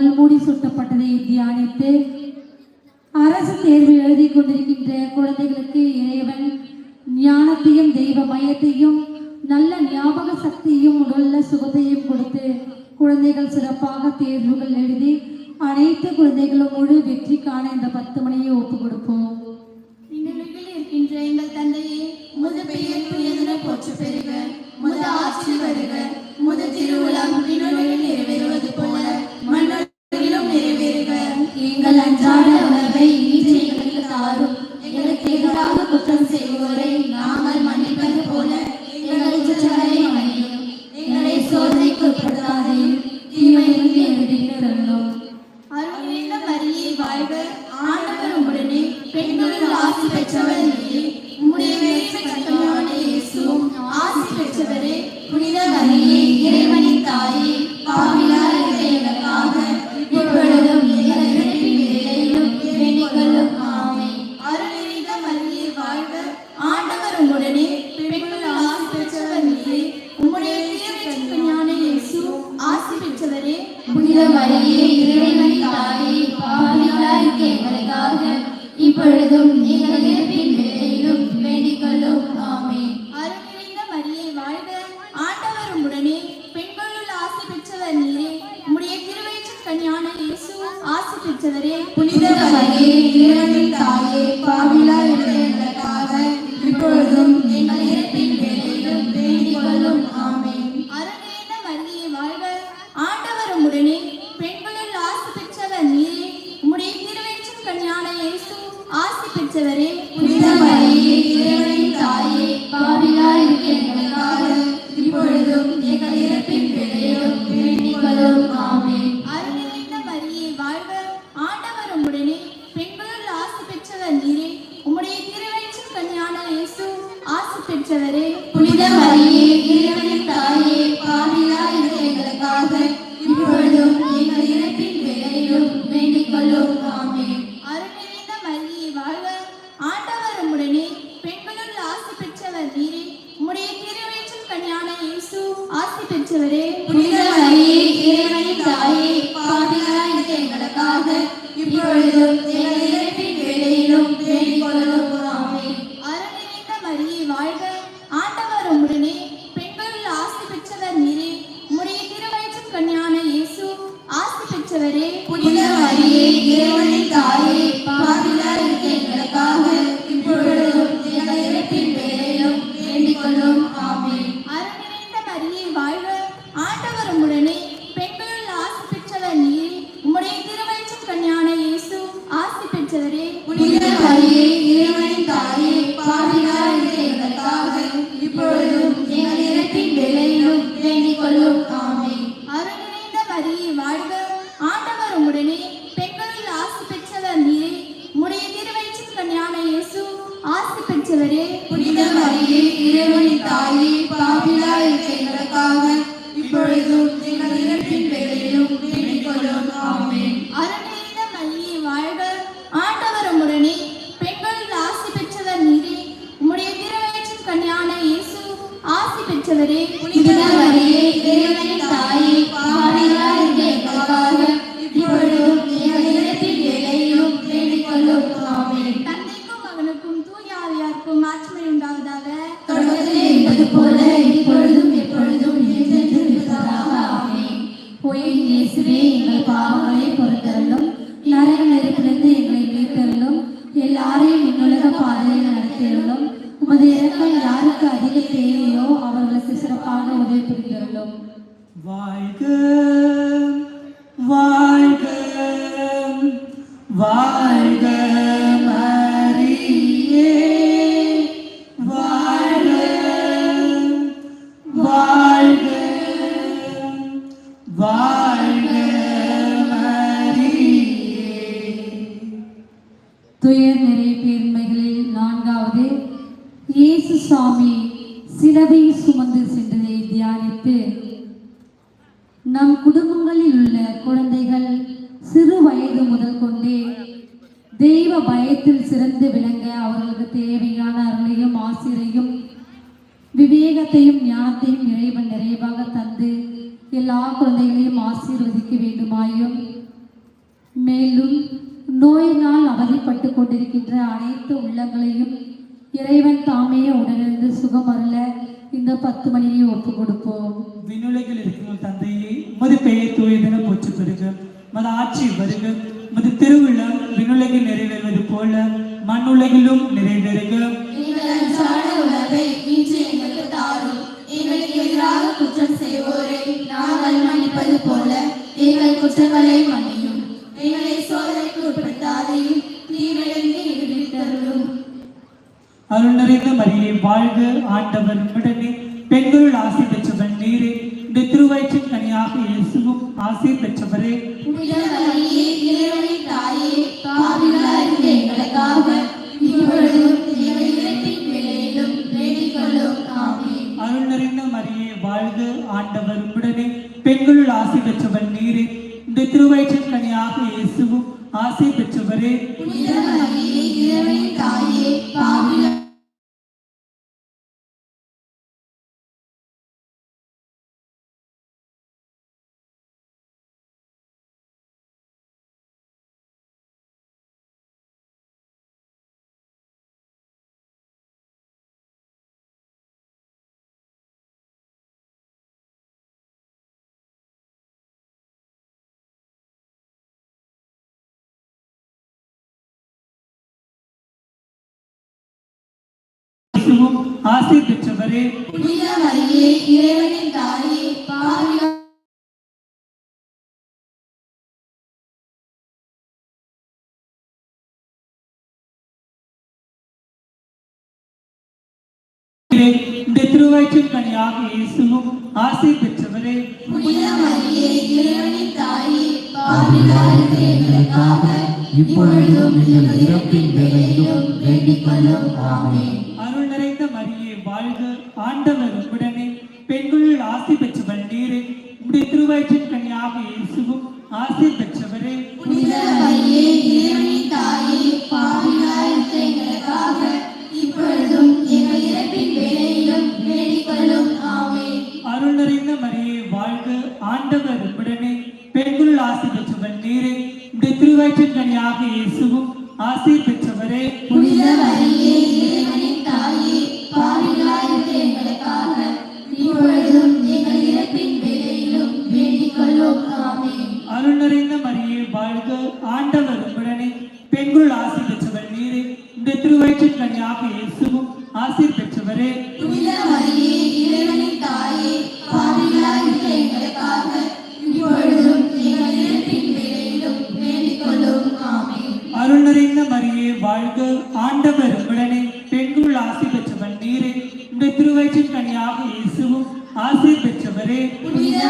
தலையில் சுட்டப்பட்டதை தியானித்து அரசு தேர்வு எழுதி கொண்டிருக்கின்ற குழந்தைகளுக்கு இறைவன் ஞானத்தையும் தெய்வ மயத்தையும் நல்ல ஞாபக சக்தியும் உடல்ல சுகத்தையும் கொடுத்து குழந்தைகள் சிறப்பாக தேர்வுகள் எழுதி அனைத்து குழந்தைகளும் முழு வெற்றி காண இந்த பத்து மணியை ஒப்பு கொடுப்போம். உடனே ஆசி பெற்றவர் நீரே உம்முடைய வேறு இயேசுவும் ஆசி பெற்றவரே. புனித மரியே இறைவனின் தாயே பாவிலார் எங்களுக்காக இப்பொழுதும் எங்கள் இறப்பின் மரியே வாழ்க. ஆண்டவர் உடனே பெண்களுள் ஆசி பெற்றவர் நீரே உம்முடைய தீர்க்க இயேசு ஆசி பெற்றவரே. புனித மரியே இப்பொழுதும் எங்கள் இறப்பின் வேளையிலும் வேண்டிக் கொள்ளும் ஆமென். அருள் நிறைந்த மரியே வாழ்க. ஆண்டவர் உடனே பெண்களுள் ஆசி பெற்றவர் நீரே. உம்முடைய திருவயிற்றின் கன்னியான இயேசு ஆசி பெற்றவரே. புனித மரியே இறைவனின் தாயே பாவிகளாய் இருக்க எங்களுக்காக இப்பொழுதும் ஆசி புனித மரியே இறைவனின் தாயே இப்பொழுதும் எங்கள் இறப்பின் வேளையிலும் மரியே வாழ்க ஆண்டவர் உடனே பெண்களுள் ஆசை பெற்றவர் நீரே உம்முடைய திருவயிற்றின் கன்னியான இயேசு பெற்றவரே புனித மரியே இறைவனின் ஆசி பெற்றவரே புனித மரியே இறைவனின் தாயே பாவிகளாய் இருக்க எங்களுக்காக. இப்பொழுதும் எங்கள் இறப்பின் வேண்டிக் மரியே வாழ்க. ஆண்டவர் உடனே பெண்களுள் ஆசி பெற்றவர் நீரே. உம்முடைய திருவயிற்றின் கன்னியான இயேசு ஆசி பெற்றவரே. புனித மரியே இறைவனின் தாயே மரியே இறைவனின் தாயே பாவிகளாய் இருக்க எங்களுக்காக துயர் நிறை பேர்மைகளில் நான்காவது இயேசு சுவாமி சிலுவை சுமந்து சென்றதை தியானித்து நம் குடும்பங்களில் உள்ள குழந்தைகள் சிறு வயது முதல் கொண்டே தெய்வ பயத்தில் சிறந்து விளங்க அவர்களுக்கு தேவையான அருளையும் ஆசிரையும் விவேகத்தையும் ஞானத்தையும் இறைவன் நிறைவாக தந்து எல்லா குழந்தைகளையும் ஆசீர்வதிக்க வேண்டுமாயும் மேலும் நோயினால் அவதிப்பட்டு கொண்டிருக்கின்ற அனைத்து உள்ளங்களையும் இறைவன் தாமே உடனிருந்து சுகம் அருள இந்த பத்து மணியை ஒப்பு கொடுப்போம். விண்ணுலகில் இருக்கும் தந்தையே உமது பெயர் தூயதென போற்று பெறுக. மது ஆட்சி வருக. மது திருவிழா விண்ணுலகில் நிறைவேறுவது போல மண்ணுலகிலும் நிறைவேறுக. எங்களுக்கு எதிராக குற்றம் செய்வோரை நாங்கள் மன்னிப்பது போல எங்கள் குற்றங்களை மன்னியும் ஆண்டவர் உடனே பெண்களுள் ஆசை பெற்றவன் நீரே. இந்த திருவயிற்றின் கனியாக இயேசுவும் ஆசை பெற்றவரே. அருள் நிறைந்த மரியே வாழ்க ஆண்டவர் உடனே பெண்களுள் ஆசை பெற்றவன் நீரே. இந்த திருவயிற்றின் கனியாக இயேசுவும் ஆசை பெற்றவரே. புனித மரியே இறைவனின் தாயே பாவிகளாக ஆசை பெற்றவரே இறைவனின் தாயே நீரே, இந்த திருவயிற்றின் கனியாக இயேசுவும் ஆசை பெற்றவரே இப்பொழுதும் இறப்பின் வேண்டிக் கொள்ளும். ஆமென் அருள் நிறைந்த மரியே வாழ்க ஆண்டவர் உடனே பெண்களுள் ஆசை பெற்றவள் நீரே. உடைய திருவயிற்றின் கனியாக இயேசுவும் ஆசை பெற்றவரே. அருள் நிறைந்த மரியே வாழ்க ஆண்டவர் உடனே பெண்களுள் ஆசை பெற்றவள் நீரே. உடைய திருவயிற்றின் கனியாக இயேசுவும் ஆசை பெற்றவரே. புனித மரியே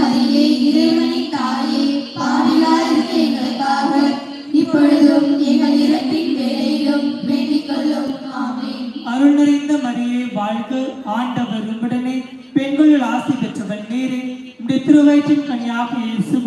மரியே தாயே எங்களுக்காக இப்பொழுதும் எங்கள் இறப்பின் வேளையிலும் வேண்டிக் கொள்ளும். அருள் நிறைந்த மரியே வாழ்க ஆண்டவர் உடனே பெண்களுள் ஆசை பெற்றவர் நீரே. திருவயிற்றின் கனியாக இயேசு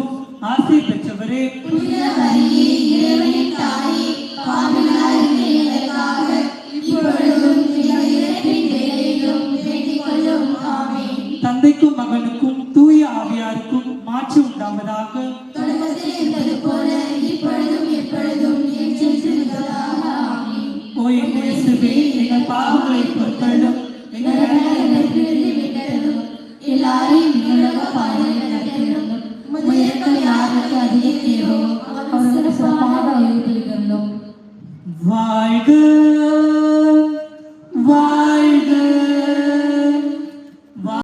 எல்லாரையும் நிகழ்வாக பாதையில்